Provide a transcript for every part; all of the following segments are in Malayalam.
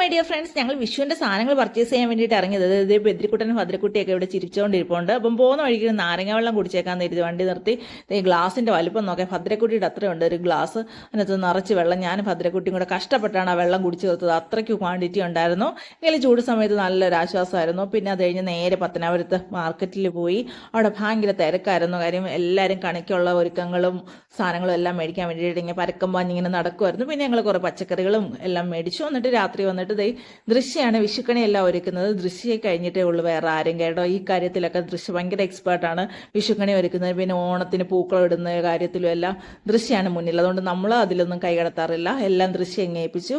മൈ ഡിയർ ഫ്രണ്ട്സ് ഞങ്ങൾ വിഷുവിന്റെ സാധനങ്ങൾ പർച്ചേസ് ചെയ്യാൻ വേണ്ടിയിട്ട് ഇറങ്ങിയത്. അതായത് ബദ്രിക്കുട്ടനും ഭദ്രക്കുട്ടിയൊക്കെ ഇവിടെ ചിരിച്ചുകൊണ്ടിരിപ്പുണ്ട് അപ്പം പോകുന്ന വഴിക്ക് നാരങ്ങ വെള്ളം കുടിച്ചേക്കാൻ നേരിട്ട് വണ്ടി നിർത്തി. ഈ ഗ്ലാസിന്റെ വലുപ്പം നോക്കാം ഭദ്രക്കുട്ടിയുടെ അത്രയുണ്ട്. ഒരു ഗ്ലാസ് അതിനകത്ത് നിറച്ച് വെള്ളം. ഞാൻ ഭദ്രക്കുട്ടിയും കൂടെ കഷ്ടപ്പെട്ടാണ് ആ വെള്ളം കുടിച്ചു തീർത്തത്. അത്രയ്ക്ക് ക്വാണ്ടിറ്റി ഉണ്ടായിരുന്നു. എങ്കിലും ചൂട് സമയത്ത് നല്ലൊരു ആശ്വാസമായിരുന്നു. പിന്നെ അത് കഴിഞ്ഞ് നേരെ പത്തനാപുരത്ത് മാർക്കറ്റിൽ പോയി. അവിടെ ഭയങ്കര തിരക്കായിരുന്നു. കാര്യം എല്ലാവരും കണിക്കുള്ള ഒരുക്കങ്ങളും സാധനങ്ങളും എല്ലാം മേടിക്കാൻ വേണ്ടിയിട്ട് ഇങ്ങനെ പരക്കം പാഞ്ഞിങ്ങനെ നടക്കുമായിരുന്നു പിന്നെ ഞങ്ങൾ കുറേ പച്ചക്കറികളും എല്ലാം മേടിച്ചു. എന്നിട്ട് രാത്രി വന്നിട്ട് ദേ ദൈ വിഷുക്കണി എല്ലാം ഒരുക്കുന്നത്. ദൃശ്യയെ കഴിഞ്ഞിട്ടേ ഉള്ളൂ വേറെ ആരും കേട്ടോ. ഈ കാര്യത്തിലൊക്കെ ദൃശ്യം ഭയങ്കര എക്സ്പേർട്ടാണ് വിഷുക്കണി ഒരുക്കുന്നത്. പിന്നെ ഓണത്തിന് പൂക്കളം ഇടുന്ന കാര്യത്തിലും എല്ലാം ദൃശ്യമാണ് മുന്നിൽ. അതുകൊണ്ട് നമ്മൾ അതിലൊന്നും കൈകടത്താറില്ല എല്ലാം ദൃശ്യം എങ്ങേപ്പിച്ചു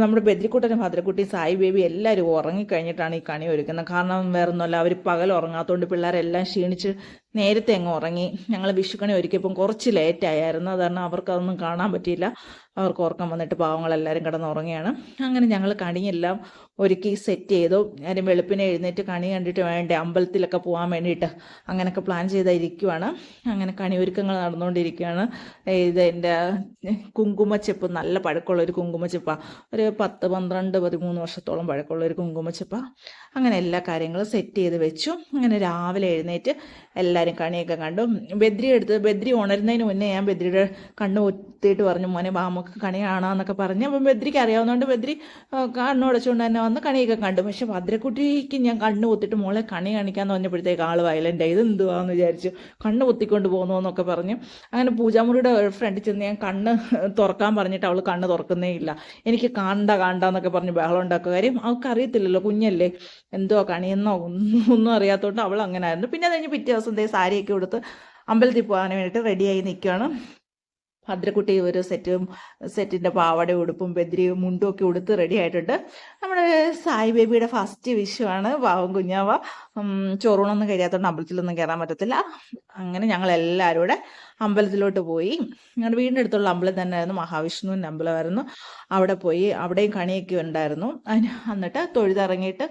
നമ്മുടെ ബദ്രിക്കുട്ടനും ഭദ്രക്കുട്ടിയും സായി ബേബി എല്ലാവരും ഉറങ്ങിക്കഴിഞ്ഞിട്ടാണ് ഈ കണി ഒരുക്കുന്നത്. കാരണം വേറൊന്നുമല്ല അവർ പകൽ ഉറങ്ങാത്തതുകൊണ്ട് പിള്ളേരെല്ലാം ക്ഷീണിച്ച് നേരത്തെ അങ്ങ് ഉറങ്ങി. ഞങ്ങൾ വിഷുക്കണി ഒരുക്കിയപ്പം കുറച്ച് ലേറ്റ് ആയിരുന്നു അത് കാരണം അവർക്കതൊന്നും കാണാൻ പറ്റിയില്ല. അവർക്ക് ഉറക്കം വന്നിട്ട് പാവങ്ങളെല്ലാവരും കിടന്ന് ഉറങ്ങിയാണ് അങ്ങനെ ഞങ്ങൾ കണിയെല്ലാം ഒരുക്കി സെറ്റ് ചെയ്തു. കാര്യം വെളുപ്പിനെ എഴുന്നേറ്റ് കണി കണ്ടിട്ട് വേണ്ടേ അമ്പലത്തിലൊക്കെ പോകാൻ വേണ്ടിയിട്ട് അങ്ങനെയൊക്കെ പ്ലാൻ ചെയ്തിരിക്കുവാണ്. അങ്ങനെ കണി ഒരുക്കങ്ങൾ നടന്നുകൊണ്ടിരിക്കുകയാണ്. ഇത് എന്റെ കുങ്കുമച്ചെപ്പ് നല്ല പഴക്കമുള്ള ഒരു കുങ്കുമച്ചെപ്പാണ് ഒരു പത്ത് പന്ത്രണ്ട് പതിമൂന്ന് വർഷത്തോളം പഴക്കമുള്ള ഒരു കുങ്കുമച്ചെപ്പ. അങ്ങനെ എല്ലാ കാര്യങ്ങളും സെറ്റ് ചെയ്ത് വെച്ചു. അങ്ങനെ രാവിലെ എഴുന്നേറ്റ് എല്ലാവരും കണിയൊക്കെ കണ്ടു. ബദ്രി എടുത്ത് ബദ്രി ഉണരുന്നതിന് മുന്നേ ഞാൻ ബദ്രിയുടെ കണ്ണ് ഒത്തിയിട്ട് പറഞ്ഞു മോനെ വാ നമുക്ക് കണി കാണാമെന്നൊക്കെ പറഞ്ഞ്. അപ്പം ബദ്രിക്ക് അറിയാവുന്നതുകൊണ്ട് ബദ്രി കണ്ണുടച്ചുകൊണ്ട് തന്നെ വന്ന് കണിയൊക്കെ കണ്ടു. പക്ഷെ ഭദ്രക്കുട്ടിക്ക് ഞാൻ കണ്ണ് പൊത്തിട്ട് മോളെ കണി കാണിക്കാന്ന് പറഞ്ഞപ്പോഴത്തേക്ക് ആൾ വയലന്റ് ഇത് എന്തുവാന്ന് വിചാരിച്ചു. കണ്ണ് കുത്തിക്കൊണ്ട് പോകുന്നു എന്നൊക്കെ പറഞ്ഞു. അങ്ങനെ പൂജാമുറിയുടെ ഫ്രണ്ടിൽ ചെന്ന് ഞാൻ കണ്ണ് തുറക്കാൻ പറഞ്ഞിട്ട് അവൾ കണ്ണ് തുറക്കുന്നേ ഇല്ല. എനിക്ക് കാണണ്ട കാണണ്ട എന്നൊക്കെ പറഞ്ഞ് ബഹളം ഉണ്ടാക്കുക. കാര്യം അവൾക്ക് അറിയത്തില്ലല്ലോ കുഞ്ഞല്ലേ. എന്തോ കണിയെന്നോ ഒന്നും ഒന്നും അറിയാത്തതുകൊണ്ട് അവൾ അങ്ങനെ ആയിരുന്നു. പിന്നെ അത് കഴിഞ്ഞ് പിറ്റേ ദിവസം ദേ സാരിയൊക്കെ കൊടുത്ത് അമ്പലത്തിൽ പോകാൻ വേണ്ടിയിട്ട് റെഡിയായി നിൽക്കുകയാണ് ഭദ്രക്കുട്ടി ഒരു സെറ്റും സെറ്റിന്റെ പാവാട ഉടുപ്പും ബദ്രിയും മുണ്ടും ഒക്കെ ഉടുത്ത് റെഡി ആയിട്ടുണ്ട്. നമ്മുടെ സായി ബേബിയുടെ ഫസ്റ്റ് വിഷുവാണ് പാവം കുഞ്ഞാവ. ചോറൂണൊന്നും കഴിയാത്തതുകൊണ്ട് അമ്പലത്തിലൊന്നും കയറാൻ പറ്റത്തില്ല. അങ്ങനെ ഞങ്ങൾ എല്ലാവരും കൂടെ അമ്പലത്തിലോട്ട് പോയി. ഞങ്ങളുടെ വീടിന്റെ അടുത്തുള്ള അമ്പലം തന്നെയായിരുന്നു മഹാവിഷ്ണുവിന്റെ അമ്പലമായിരുന്നു. അവിടെ പോയി അവിടെയും കണിയൊക്കെ ഉണ്ടായിരുന്നു. അതിന് എന്നിട്ട് തൊഴുതിറങ്ങിയിട്ട്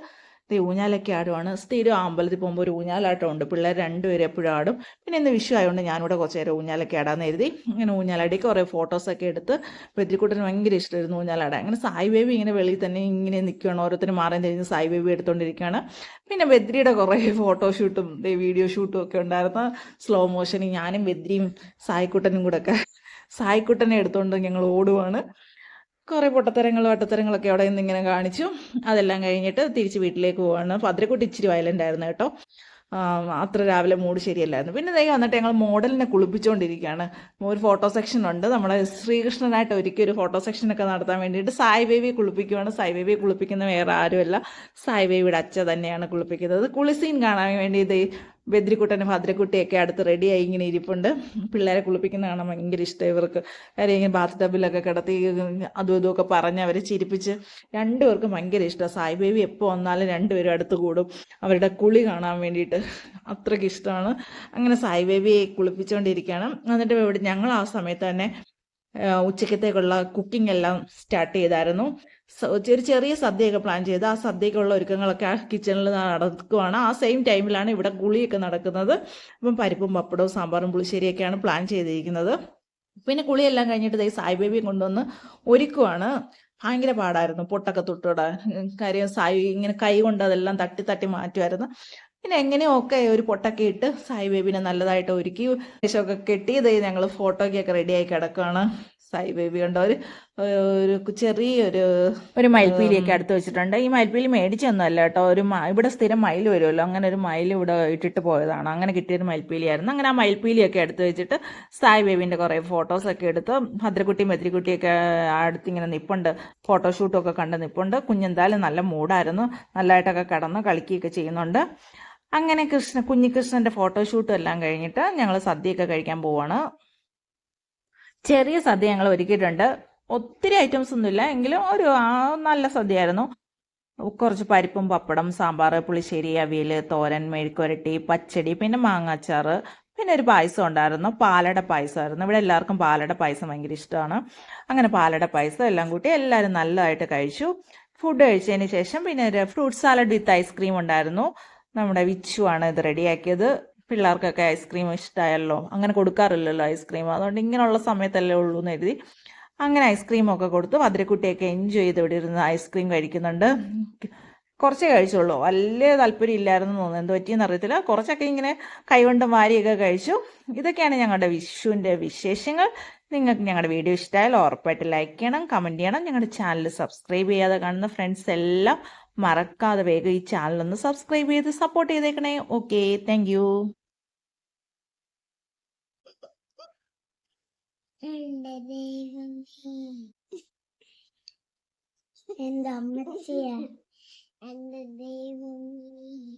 ദേ ഊഞ്ഞാലൊക്കെ ആടുവാണ്. സ്ഥിരം അമ്പലത്തിൽ പോകുമ്പോൾ ഒരു ഊഞ്ഞാലാട്ടം ഉണ്ട് പിള്ളേർ രണ്ടുപേരും എപ്പോഴും ആടും. പിന്നെ ഇന്ന് വിഷു ആയതുകൊണ്ട് ഞാനിവിടെ കുറച്ച് നേരം ഊഞ്ഞാലൊക്കെ ആടാന്ന് എഴുതി ഇങ്ങനെ ഊഞ്ഞാലാടി. കുറേ ഫോട്ടോസൊക്കെ എടുത്ത് ബദ്രിക്കുട്ടന് ഭയങ്കര ഇഷ്ടമായിരുന്നു ഊഞ്ഞാലാടാൻ. അങ്ങനെ സായി ബേബി ഇങ്ങനെ വെളിയിൽ തന്നെ ഇങ്ങനെ നിൽക്കുകയാണ് ഓരോരുത്തരും മാറി തിരിഞ്ഞ് സായി ബേബി എടുത്തുകൊണ്ടിരിക്കുകയാണ് പിന്നെ ബദ്രിയുടെ കുറേ ഫോട്ടോഷൂട്ടും വീഡിയോ ഷൂട്ടും ഒക്കെ ഉണ്ടായിരുന്നു. സ്ലോ മോഷനിൽ ഞാനും ബദ്രിയും സായിക്കുട്ടനും കൂടെ ഒക്കെ. സായിക്കുട്ടനെ എടുത്തുകൊണ്ട് ഞങ്ങൾ ഓടുവാണ്. കുറേ പൊട്ടത്തരങ്ങളും വട്ടത്തരങ്ങളൊക്കെ അവിടെ നിന്ന് ഇങ്ങനെ കാണിച്ചു. അതെല്ലാം കഴിഞ്ഞിട്ട് തിരിച്ച് വീട്ടിലേക്ക് പോവാണ്. ഭദ്രക്കുട്ടി ഇച്ചിരി വയലന്റ് ആയിരുന്നു കേട്ടോ. അത്ര രാവിലെ മൂഡ് ശരിയല്ലായിരുന്നു. പിന്നെ ദൈവം വന്നിട്ട് ഞങ്ങൾ മോഡലിനെ കുളിപ്പിച്ചുകൊണ്ടിരിക്കുകയാണ് ഒരു ഫോട്ടോ സെക്ഷൻ ഉണ്ട്. നമ്മുടെ ശ്രീകൃഷ്ണനായിട്ട് ഒരിക്കലും ഒരു ഫോട്ടോ സെക്ഷനൊക്കെ നടത്താൻ വേണ്ടിയിട്ട് സായി ബേബി കുളിപ്പിക്കുവാണ്. സായി ബേബി കുളിപ്പിക്കുന്ന വേറെ ആരുമല്ല. സായി ബേബിയുടെ അച്ഛ തന്നെയാണ് കുളിപ്പിക്കുന്നത്. കുളിസീൻ കാണാൻ വേണ്ടി ബദ്രിക്കുട്ടനും ഭദ്രക്കുട്ടിയൊക്കെ അടുത്ത് റെഡിയായി ഇങ്ങനെ ഇരിപ്പുണ്ട്. പിള്ളേരെ കുളിപ്പിക്കുന്ന കാണാൻ ഭയങ്കര ഇഷ്ടം ഇവർക്ക്. കാര്യം ഇങ്ങനെ ബാത്ത് ടബിലൊക്കെ കിടത്തി അതും ഇതും ഒക്കെ പറഞ്ഞ് അവരെ ചിരിപ്പിച്ച് രണ്ടുപേർക്കും ഭയങ്കര ഇഷ്ടമാണ് സായി ബേബി എപ്പോൾ വന്നാലും രണ്ടുപേരും അടുത്ത് കൂടും. അവരുടെ കുളി കാണാൻ വേണ്ടിയിട്ട് അത്രയ്ക്ക് ഇഷ്ടമാണ് അങ്ങനെ സായി ബേബിയെ കുളിപ്പിച്ചുകൊണ്ടിരിക്കുകയാണ് എന്നിട്ട് ഇവിടെ ഞങ്ങൾ ആ സമയത്ത് തന്നെ ഉച്ചക്കത്തേക്കുള്ള കുക്കിംഗ് എല്ലാം സ്റ്റാർട്ട് ചെയ്തായിരുന്നു. ചെറിയ ചെറിയ സദ്യയൊക്കെ പ്ലാൻ ചെയ്ത് ആ സദ്യക്കുള്ള ഒരുക്കങ്ങളൊക്കെ ആ കിച്ചണിൽ നടക്കുവാണ്. ആ സെയിം ടൈമിലാണ് ഇവിടെ കുളിയൊക്കെ നടക്കുന്നത്. അപ്പം പരിപ്പും പപ്പടവും സാമ്പാറും പുളിശ്ശേരിയൊക്കെയാണ് പ്ലാൻ ചെയ്തിരിക്കുന്നത്. പിന്നെ കുളിയെല്ലാം കഴിഞ്ഞിട്ട് ദേ സായി ബേബിയെ കൊണ്ടുവന്ന് ഒരുക്കുവാണ്. ഭയങ്കര പാടായിരുന്നു. പൊട്ടൊക്കെ തൊട്ടിടാൻ കാര്യം സായി ഇങ്ങനെ കൈ കൊണ്ട് അതെല്ലാം തട്ടി തട്ടി മാറ്റുമായിരുന്നു പിന്നെ എങ്ങനെയൊക്കെ ഒരു പൊട്ടൊക്കെ ഇട്ട് സായി ബേബിനെ നല്ലതായിട്ട് ഒരുക്കി ശേഷമൊക്കെ കെട്ടി ഇത് ഞങ്ങൾ ഫോട്ടോയ്ക്കൊക്കെ റെഡിയായി കിടക്കുകയാണ് സായി ബേബി കണ്ട? ഒരു ഒരു ചെറിയൊരു ഒരു മയിൽപ്പീലിയൊക്കെ അടുത്ത് വെച്ചിട്ടുണ്ട്. ഈ മയിൽപ്പീലി മേടിച്ചൊന്നുമല്ല കേട്ടോ. ഒരു ഇവിടെ സ്ഥിരം മയിൽ വരുമല്ലോ. അങ്ങനെ ഒരു മയിൽ ഇവിടെ ഇട്ടിട്ട് പോയതാണ്. അങ്ങനെ കിട്ടിയൊരു മയിൽപ്പീലിയായിരുന്നു അങ്ങനെ ആ മയിൽപ്പീലിയൊക്കെ എടുത്ത് വെച്ചിട്ട് സായി ബേബിന്റെ കുറേ ഫോട്ടോസൊക്കെ എടുത്ത് ഭദ്രക്കുട്ടിയും മെത്രിക്കുട്ടിയൊക്കെ അടുത്ത് ഇങ്ങനെ നിപ്പുണ്ട്. ഫോട്ടോഷൂട്ടും ഒക്കെ കണ്ട് നിപ്പുണ്ട്. കുഞ്ഞെന്തായാലും നല്ല മൂഡായിരുന്നു നല്ലതായിട്ടൊക്കെ കിടന്ന് കളിക്കുകയൊക്കെ ചെയ്യുന്നുണ്ട്. അങ്ങനെ കൃഷ്ണ കുഞ്ഞികൃഷ്ണന്റെ ഫോട്ടോഷൂട്ടും എല്ലാം കഴിഞ്ഞിട്ട് ഞങ്ങൾ സദ്യയൊക്കെ കഴിക്കാൻ പോവാണ്. ചെറിയ സദ്യ ഞങ്ങൾ ഒരുക്കിയിട്ടുണ്ട്. ഒത്തിരി ഐറ്റംസ് ഒന്നുമില്ല. എങ്കിലും ഒരു നല്ല സദ്യയായിരുന്നു. കുറച്ച് പരിപ്പും പപ്പടം സാമ്പാർ പുളിശ്ശേരി അവിയൽ തോരൻ മെഴുക്കുരട്ടി പച്ചടി പിന്നെ മാങ്ങാച്ചാർ പിന്നെ ഒരു പായസം ഉണ്ടായിരുന്നു. പാലട പായസമായിരുന്നു. ഇവിടെ എല്ലാവർക്കും പാലട പായസം ഭയങ്കര ഇഷ്ടമാണ്. അങ്ങനെ പാലട പായസം എല്ലാം കൂട്ടി എല്ലാവരും നല്ലതായിട്ട് കഴിച്ചു. ഫുഡ് കഴിച്ചതിന് ശേഷം പിന്നെ ഒരു ഫ്രൂട്ട് സാലഡ് വിത്ത് ഐസ്ക്രീം ഉണ്ടായിരുന്നു. നമ്മുടെ വിച്ചു ആണ് ഇത് റെഡിയാക്കിയത്. പിള്ളേർക്കൊക്കെ ഐസ്ക്രീം ഇഷ്ടമായല്ലോ അങ്ങനെ കൊടുക്കാറില്ലല്ലോ ഐസ്ക്രീം. അതുകൊണ്ട് ഇങ്ങനെയുള്ള സമയത്തല്ലേ ഉള്ളൂ എന്ന് എഴുതി അങ്ങനെ ഐസ്ക്രീമൊക്കെ കൊടുത്തു. ഭദ്രക്കുട്ടിയൊക്കെ എൻജോയ് ചെയ്ത് ഇവിടെ ഇരുന്ന് ഐസ്ക്രീം കഴിക്കുന്നുണ്ട്. കുറച്ചേ കഴിച്ചുള്ളൂ. വലിയ താല്പര്യം ഇല്ലായിരുന്നു തോന്നുന്നു. എന്ത് പറ്റിയെന്ന് അറിയത്തില്ല. കുറച്ചൊക്കെ ഇങ്ങനെ കൈകൊണ്ട് മാരിയൊക്കെ കഴിച്ചു. ഇതൊക്കെയാണ് ഞങ്ങളുടെ വിഷുവിന്റെ വിശേഷങ്ങൾ. നിങ്ങൾക്ക് ഞങ്ങളുടെ വീഡിയോ ഇഷ്ടമായാൽ ഉറപ്പായിട്ട് ലൈക്ക് ചെയ്യണം കമന്റ് ചെയ്യണം. ഞങ്ങളുടെ ചാനൽ സബ്സ്ക്രൈബ് ചെയ്യാതെ കാണുന്ന ഫ്രണ്ട്സ് എല്ലാം മറക്കാതെ വേഗം ഈ ചാനലൊന്ന് സബ്സ്ക്രൈബ് ചെയ്ത് സപ്പോർട്ട് ചെയ്തേക്കണേ. ഓക്കെ താങ്ക് എന്റെ ദൈവമേ. എന്റെ എന്റെ ദൈവമേ.